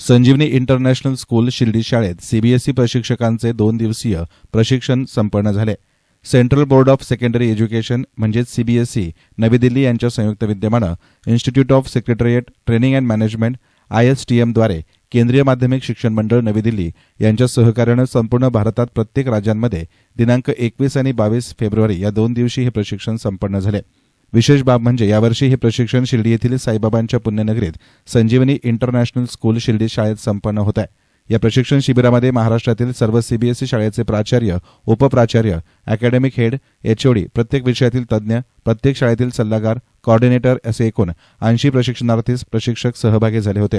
संजीवनी international school Shirdi शाळेत CBSE प्रशिक्षकांचे दोन दिवसीय प्रशिक्षण संपन्न झाले. Central board of secondary education म्हणजेच सीबीएसई नवी दिल्ली यांच्या संयुक्त विद्यमानं institute of secretariat training and management आयएसटीएमद्वारे केंद्रीय माध्यमिक शिक्षण मंडळ नवी दिल्ली यांच्या सहकार्यानं संपूर्ण भारतात प्रत्येक राज्यांमध्ये दिनांक एकवीस आणि बावीस फेब्रुवारी या दोन दिवशी हे प्रशिक्षण संपन्न झाले. विशेष बाब म्हणजे यावर्षी हे प्रशिक्षण शिर्डी येथील साईबाबांच्या पुण्यनगरीत संजीवनी इंटरनॅशनल स्कूल शिर्डी शाळेत संपन्न होत आहे. या प्रशिक्षण शिबिरामध्ये महाराष्ट्रातील सर्व सीबीएसई शाळेचे प्राचार्य उपप्राचार्य अकॅडमिक हेड एचओडी प्रत्येक विषयातील तज्ज्ञ प्रत्येक शाळेतील सल्लागार कॉर्डिनेटर असे एकूण ऐंशी प्रशिक्षणार्थीस प्रशिक्षक सहभागी झाले होते.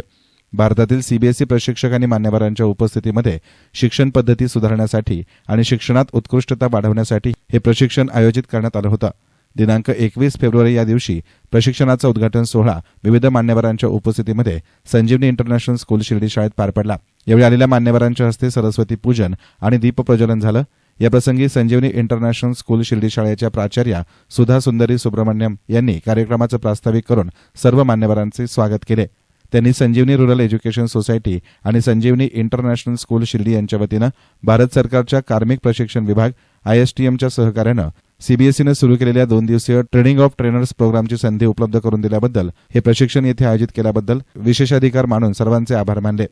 भारतातील सीबीएसई प्रशिक्षक आणि मान्यवरांच्या उपस्थितीमध्ये शिक्षण पद्धती सुधारण्यासाठी आणि शिक्षणात उत्कृष्टता वाढवण्यासाठी हे प्रशिक्षण आयोजित करण्यात आलं होतं. दिनांक एकवीस फेब्रुवारी या दिवशी प्रशिक्षणाचा उद्घाटन सोहळा विविध मान्यवरांच्या उपस्थितीमध्ये संजीवनी इंटरनॅशनल स्कूल शिर्डी शाळेत पार पडला. यावेळी आलेल्या मान्यवरांच्या हस्ते सरस्वती पूजन आणि दीपप्रज्वलन झालं. याप्रसंगी संजीवनी इंटरनॅशनल स्कूल शिर्डी शाळेच्या प्राचार्या सुधा सुंदरी सुब्रमण्यम यांनी कार्यक्रमाचं प्रास्ताविक करून सर्व मान्यवरांचे स्वागत केले. त्यांनी संजीवनी रुरल एज्युकेशन सोसायटी आणि संजीवनी इंटरनॅशनल स्कूल शिर्डी यांच्या वतीनं भारत सरकारच्या कार्मिक प्रशिक्षण विभाग आयएसटीएमच्या सहकार्यानं सीबीएसईनं सुरू केलेल्या दोन दिवसीय ट्रेनिंग ऑफ ट्रेनर्स प्रोग्रामची संधी उपलब्ध करून दिल्याबद्दल हे प्रशिक्षण येथे आयोजित केल्याबद्दल विशेषाधिकार मानून सर्वांचे आभार मानले.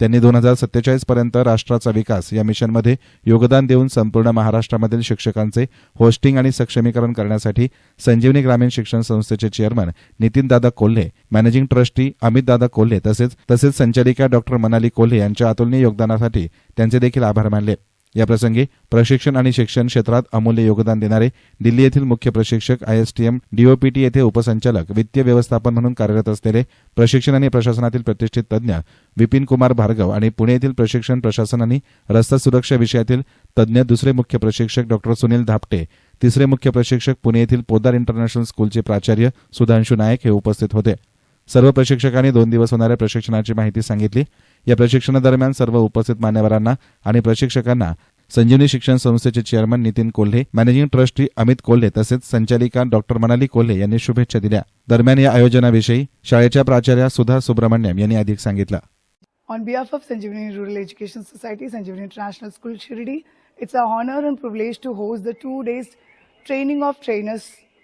त्यांनी दोन हजार सत्तेचाळीस पर्यंत राष्ट्राचा विकास या मिशनमध्ये योगदान देऊन संपूर्ण महाराष्ट्रामधील शिक्षकांचे होस्टिंग आणि सक्षमीकरण करण्यासाठी संजीवनी ग्रामीण शिक्षण संस्थेचे chairman Nitindada Kolhe managing trustee Amitdada Kolhe तसेच तसेच संचालिका डॉक्टर मनाली कोल्हे यांच्या अतुलनीय योगदानासाठी त्यांचे देखील आभार मानले. याप्रसंगी प्रशिक्षण आणि शिक्षण क्षेत्रात अमूल्य योगदान देणारे दिल्ली येथील मुख्य प्रशिक्षक आयएसटीएम डीओपीटी येथे उपसंचालक वित्तीय व्यवस्थापन म्हणून कार्यरत असलेले प्रशिक्षण आणि प्रशासनातील प्रतिष्ठित तज्ज्ञ विपिन कुमार भार्गव आणि पुणे येथील प्रशिक्षण प्रशासन आणि रस्ता सुरक्षा विषयातील तज्ज्ञ दुसरे मुख्य प्रशिक्षक डॉक्टर सुनील धापटे तिसरे मुख्य प्रशिक्षक पुणे येथील पोदार इंटरनॅशनल स्कूलचे प्राचार्य सुधांशु नायक हे उपस्थित होते. सर्व प्रशिक्षकांनी दोन दिवस होणाऱ्या प्रशिक्षणाची माहिती सांगितली. या प्रशिक्षणादरम्यान सर्व उपस्थित मान्यवरांना आणि प्रशिक्षकांना संजीवनी शिक्षण संस्थेचे chairman Nitin Kolhe managing trustee Amit Kolhe तसेच संचालिका डॉक्टर मनाली कोल्हे यांनी शुभेच्छा दिल्या दरम्यान या आयोजनाविषयी शाळेच्या प्राचार्या सुधा सुब्रमण्यम यांनी अधिक सांगितलं on behalf of Sanjivani rural education society Sanjivani international school Shirdi it's a honour and privilege to host the two days training of trainers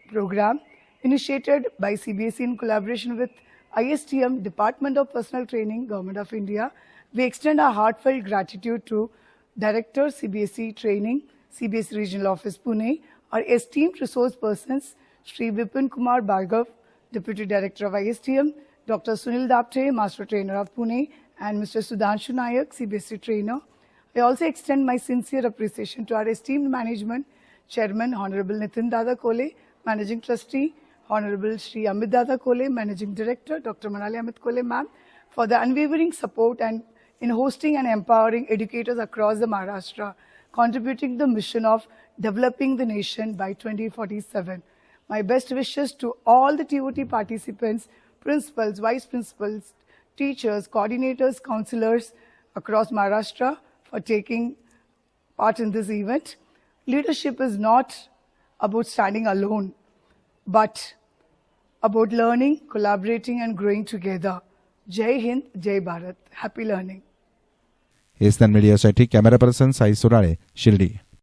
programme initiated by CBSE in collaboration with ISTM, Department of Personal Training, Government of India. We extend our heartfelt gratitude to Director CBSE Training, CBSE Regional Office Pune, our esteemed resource persons, Sri Vipin Kumar Bhargav, Deputy Director of ISTM, Dr. Sunil Dapte, Master Trainer of Pune, and Mr. Sudhanshu Nayak, CBSE Trainer. I also extend my sincere appreciation to our esteemed management, Chairman Honorable Nitin Dada Kole, Managing Trustee, Honorable Sri Amit Dada Kole, Managing Director, Dr. Manali Amit Kole, ma'am, for the unwavering support and in hosting and empowering educators across the Maharashtra, contributing to the mission of developing the nation by 2047. My best wishes to all the TOT participants, principals, vice principals, teachers, coordinators, counselors across Maharashtra for taking part in this event. Leadership is not about standing alone, but about learning, collaborating, and growing together. Jai Hind, Jai Bharat. Happy learning. एसनान मीडियासाठी camera person Sai Surale Shirdi